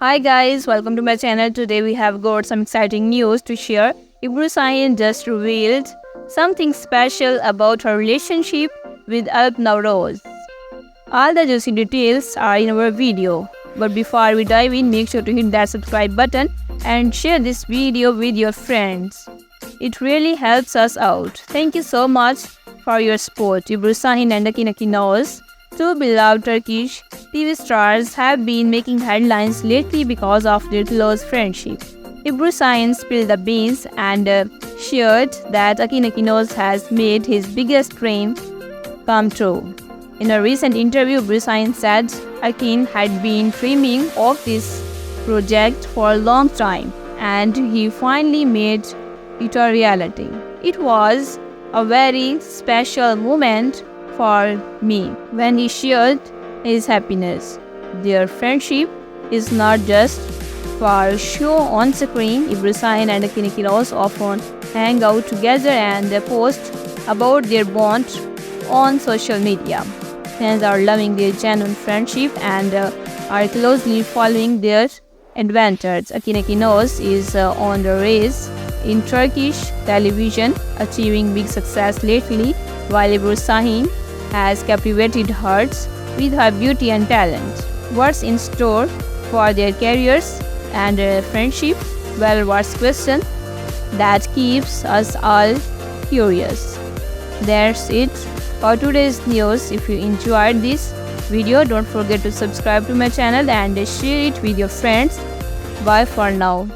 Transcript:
Hi guys, welcome to my channel. Today we have got some exciting news to share. Ibru Sahin just revealed something special about her relationship with Alp Nawroz. All the juicy details are in our video. But before we dive in, make sure to hit that subscribe button and share this video with your friends. It really helps us out. Thank you so much for your support. Ibru and Akin Akinoz, two beloved Turkish TV stars, have been making headlines lately because of their close friendship. Ibru Sahin spilled the beans and uh, shared that Akin Akinoz has made his biggest dream come true. In a recent interview, Brisain said Akin had been dreaming of this project for a long time and he finally made it a reality. It was a very special moment for me when he shared his happiness. Their friendship is not just for show on screen. Ibrahim and Kinikiros often hang out together and they post about their bond on social media. Fans are loving their genuine friendship and uh, are closely following their adventures. Akinekinos is uh, on the race in Turkish television, achieving big success lately, while Ebru Sahin has captivated hearts with her beauty and talent. What's in store for their careers and uh, friendship? Well, what's question that keeps us all curious. That's it for today's news. If you enjoyed this video, don't forget to subscribe to my channel and share it with your friends. Bye for now.